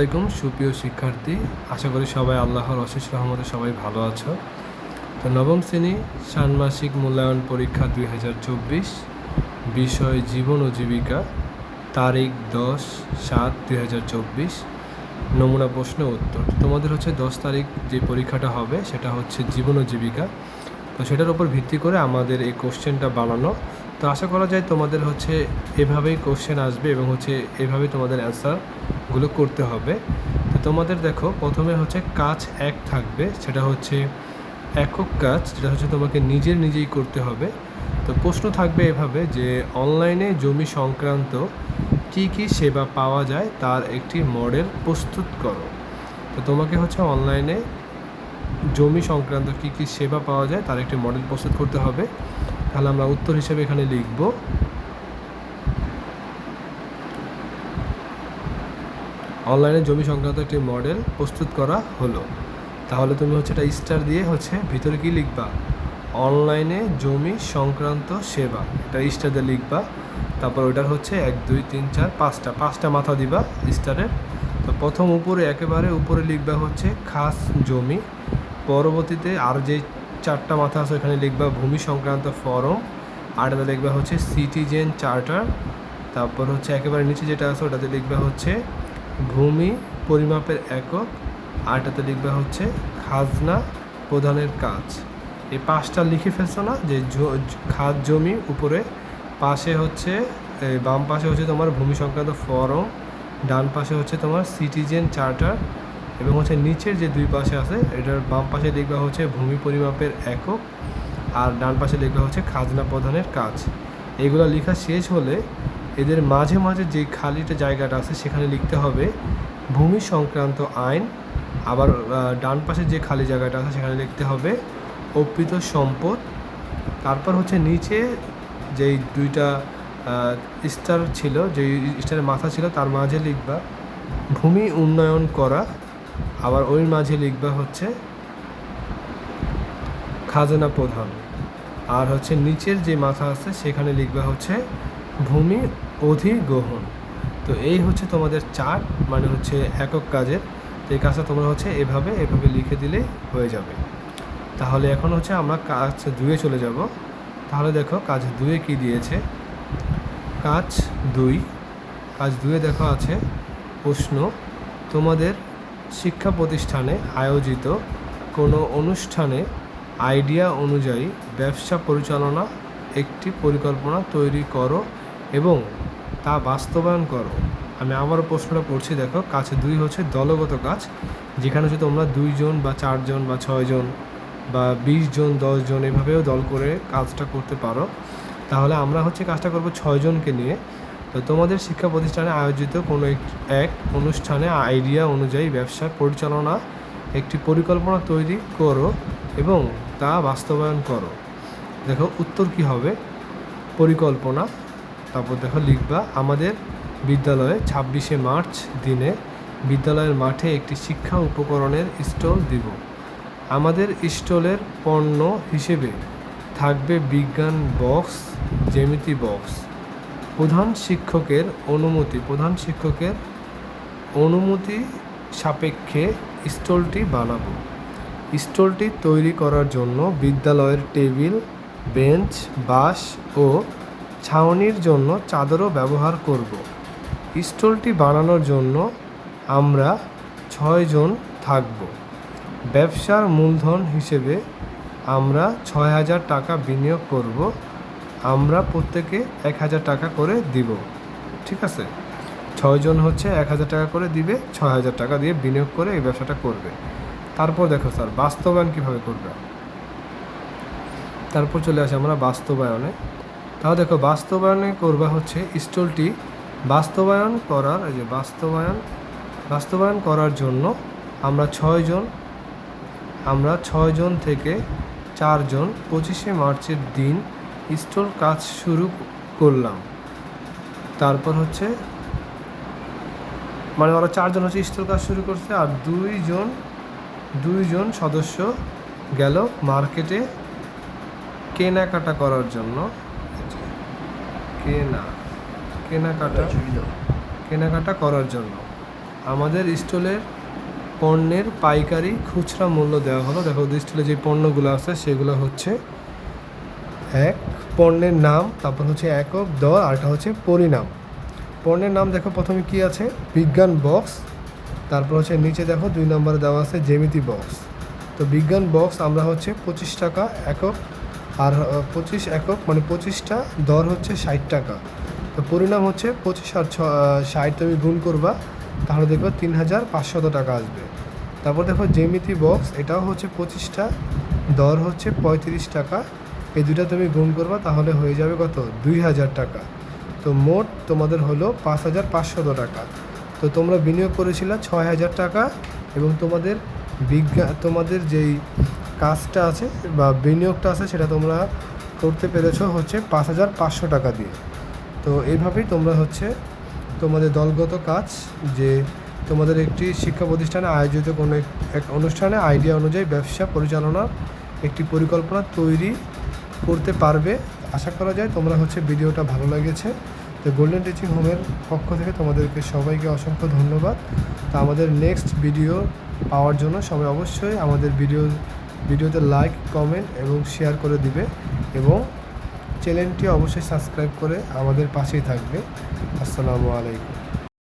আসসালামাইকুম সুপ্রিয় শিক্ষার্থী। আশা করি সবাই আল্লাহর অশেষ রহমতে সবাই ভালো আছো। তো নবম শ্রেণি ষান্মাসিক মূল্যায়ন পরীক্ষা দুই হাজার চব্বিশ, বিষয় জীবন ও জীবিকা, তারিখ দশ সাত দুই হাজার চব্বিশ, নমুনা প্রশ্ন উত্তর। তোমাদের হচ্ছে দশ তারিখ যে পরীক্ষাটা হবে, সেটা হচ্ছে জীবন ও জীবিকা। তো সেটার উপর ভিত্তি করে আমাদের এই কোশ্চেনটা বানানো। তো আশা করা যায় তোমাদের হচ্ছে এভাবেই কোশ্চেন আসবে এবং হচ্ছে এভাবেই তোমাদের অ্যান্সারগুলো করতে হবে। তো তোমাদের দেখো, প্রথমে হচ্ছে কাজ এক থাকবে, সেটা হচ্ছে একক কাজ, যেটা হচ্ছে তোমাকে নিজের নিজেই করতে হবে। তো প্রশ্ন থাকবে এভাবে যে অনলাইনে জমি সংক্রান্ত কি কি সেবা পাওয়া যায় তার একটি মডেল প্রস্তুত করো। তো তোমাকে হচ্ছে অনলাইনে জমি সংক্রান্ত কি কি সেবা পাওয়া যায় তার একটি মডেল প্রস্তুত করতে হবে। তাহলে আমরা উত্তর হিসেবে এখানে লিখব অনলাইনে জমি সংক্রান্ত একটি মডেল প্রস্তুত করা হলো। তাহলে তুমি হচ্ছে এটা স্টার দিয়ে হচ্ছে ভিতরে কি লিখবা? অনলাইনে জমি সংক্রান্ত সেবা। এটা স্টার দিয়ে লিখবা। তারপর ওটার হচ্ছে এক, দুই, তিন, চার, পাঁচটা। পাঁচটা মাথা দিবা স্টারের তো প্রথম উপরে একেবারে উপরে লিখবা হচ্ছে খাস জমি। পরবর্তীতে আর যে চারটা মাথা আছে ওখানে লিখবা ভূমি সংক্রান্ত ফরম। আরটাতে লিখবা হচ্ছে সিটিজেন চার্টার তারপর হচ্ছে একেবারে নিচে যেটা আছে ওটাতে লিখবা হচ্ছে ভূমি পরিমাপের একক আরটাতে লিখবা হচ্ছে খাজনা প্রদানের কাজ। এই পাঁচটা লিখে ফেলছো না? যে খাদ জমি উপরে, পাশে হচ্ছে বাম পাশে হচ্ছে তোমার ভূমি সংক্রান্ত ফরম, ডান পাশে হচ্ছে তোমার সিটিজেন চার্টার এবং হচ্ছে নিচের যে দুই পাশে আছে, এটার বাম পাশে লিখবা হচ্ছে ভূমি পরিমাপের একক, আর ডান পাশে লিখবা হচ্ছে খাজনা প্রদানের কাজ। এগুলো লেখা শেষ হলে এদের মাঝে মাঝে যে খালিটা জায়গাটা আছে সেখানে লিখতে হবে, ভূমি সংক্রান্ত আইন। আবার ডান পাশে যে খালি জায়গাটা আছে সেখানে লিখতে হবে, অর্পিত সম্পদ। তারপর হচ্ছে নিচে যেই দুইটা স্টার ছিল, যেই স্টারের মাথা ছিল তার মাঝে লিখবা, ভূমি উন্নয়ন করা। আবার ওই মাঝে লিখবা হচ্ছে, খাজনা প্রধান আর হচ্ছে নিচের যে মাথা আছে সেখানে লিখবা হচ্ছে ভূমি অধিগ্রহণ। তো এই হচ্ছে তোমাদের চার্ট মানে হচ্ছে একক কাজের। তো এই কাজটা তোমরা হচ্ছে এভাবে এভাবে লিখে দিলে হয়ে যাবে। তাহলে এখন হচ্ছে আমরা কাজ দুয়ে চলে যাব। তাহলে দেখো কাজ দুয়ে কি দিয়েছে? কাজ দুই। কাজ দুয়ে দেখো আছে প্রশ্ন, তোমাদের শিক্ষা প্রতিষ্ঠানে আয়োজিত কোনো অনুষ্ঠানে আইডিয়া অনুযায়ী ব্যবসা পরিচালনা একটি পরিকল্পনা তৈরি করো এবং তা বাস্তবায়ন করো। আমি আবারও প্রশ্নটা পড়ছি, দেখো কাজ দুই হচ্ছে দলগত কাজ, যেখানে হচ্ছে তোমরা দুইজন বা চারজন বা ছয়জন বা বিশ জন, দশ জন এভাবেও দল করে কাজটা করতে পারো। তাহলে আমরা হচ্ছে কাজটা করব ছয়জনকে নিয়ে। তো তোমাদের শিক্ষা প্রতিষ্ঠানে আয়োজিত কোনো এক- এক অনুষ্ঠানে আইডিয়া অনুযায়ী ব্যবসা পরিচালনা একটি পরিকল্পনা তৈরি করো এবং তা বাস্তবায়ন করো। দেখো, উত্তর কি হবে? পরিকল্পনা। তারপর দেখো লিখবা, আমাদের বিদ্যালয়ে ছাব্বিশে মার্চ দিনে বিদ্যালয়ের মাঠে একটি শিক্ষা উপকরণের স্টল দিব। আমাদের স্টলের পণ্য হিসেবে থাকবে বিজ্ঞান বক্স, জ্যামিতি বক্স। প্রধান শিক্ষকের অনুমতি, প্রধান শিক্ষকের অনুমতি সাপেক্ষে স্টলটি বানাবো। স্টলটি তৈরি করার জন্য বিদ্যালয়ের টেবিল, বেঞ্চ, বাঁশ ও ছাউনির জন্য চাদরও ব্যবহার করব। স্টলটি বানানোর জন্য আমরা ছয়জন থাকব। ব্যবসার মূলধন হিসেবে আমরা ছয় হাজার টাকা বিনিয়োগ করব। আমরা প্রত্যেকে এক হাজার টাকা করে দিব। ঠিক আছে? ছয়জন হচ্ছে এক হাজার টাকা করে দিবে, ছয় হাজার টাকা দিয়ে বিনিয়োগ করে এই ব্যবসাটা করবে। তারপর দেখো স্যার, বাস্তবায়ন কীভাবে করবে? তারপর চলে আসে আমরা বাস্তবায়নে। তাও দেখো বাস্তবায়নে করবা হচ্ছে স্টলটি বাস্তবায়ন করার, এই যে বাস্তবায়ন বাস্তবায়ন করার জন্য আমরা ছয়জন আমরা ছয়জন থেকে চারজন পঁচিশে মার্চের দিন স্টল কাজ শুরু করলাম। তারপর হচ্ছে মানে ওরা চারজন হচ্ছে স্টল কাজ শুরু করছে আর দুইজন দুইজন সদস্য গেল মার্কেটে কেনাকাটা করার জন্য। কেনা, কেনাকাটা কেনাকাটা করার জন্য। আমাদের স্টলের পণ্যের পাইকারি খুচরা মূল্য দেওয়া হলো। দেখো স্টলে যে পণ্যগুলো আছে, সেগুলো হচ্ছে এক পণ্যের নাম, তারপর হচ্ছে একক দর আরটা হচ্ছে পরিণাম। পণ্যের নাম দেখো, প্রথমে কি আছে? বিজ্ঞান বক্স। তারপর হচ্ছে নিচে দেখো, দুই নম্বরে দেওয়া আছে জেমিতি বক্স। তো বিজ্ঞান বক্স আমরা হচ্ছে পঁচিশ টাকা একক আর পঁচিশ একক মানে পঁচিশটা দর হচ্ছে ষাট টাকা। তো পরিণাম হচ্ছে পঁচিশ আর ছ ষাট তুমি গুণ করবা, তাহলে দেখবে তিন হাজার পাঁচশত টাকা আসবে। তারপর দেখো জ্যামিতি বক্স এটাও হচ্ছে পঁচিশটা, দর হচ্ছে পঁয়ত্রিশ টাকা। এই দুটা তুমি গুণ করবা, তাহলে হয়ে যাবে কত? দুই হাজার টাকা। তো মোট তোমাদের হলো পাঁচ হাজার পাঁচশত টাকা। তো তোমরা বিনিয়োগ করেছিলে ছয় হাজার টাকা এবং তোমাদের বিজ্ঞান তোমাদের যেই কাজটা আছে বা বিনিয়োগটা আছে সেটা তোমরা করতে পেরেছ হচ্ছে পাঁচ হাজার পাঁচশো টাকা দিয়ে। তো এইভাবেই তোমরা হচ্ছে তোমাদের দলগত কাজ, যে তোমাদের একটি শিক্ষা প্রতিষ্ঠানে আয়োজিত কোনো এক- অনুষ্ঠানে আইডিয়া অনুযায়ী ব্যবসা পরিচালনার একটি পরিকল্পনা তৈরি করতে পারবে। আশা করা যায় তোমরা হচ্ছে ভিডিওটা ভালো লেগেছে। তো গোল্ডেন টিচিং হোমের পক্ষ থেকে তোমাদেরকে সবাইকে অসংখ্য ধন্যবাদ। তো আমাদের নেক্সট ভিডিও পাওয়ার জন্য সবাই অবশ্যই আমাদের ভিডিও ভিডিওতে লাইক, কমেন্ট এবং শেয়ার করে দিবে এবং চ্যানেলটি অবশ্যই সাবস্ক্রাইব করে আমাদের পাশেই থাকবে। আসসালামু আলাইকুম।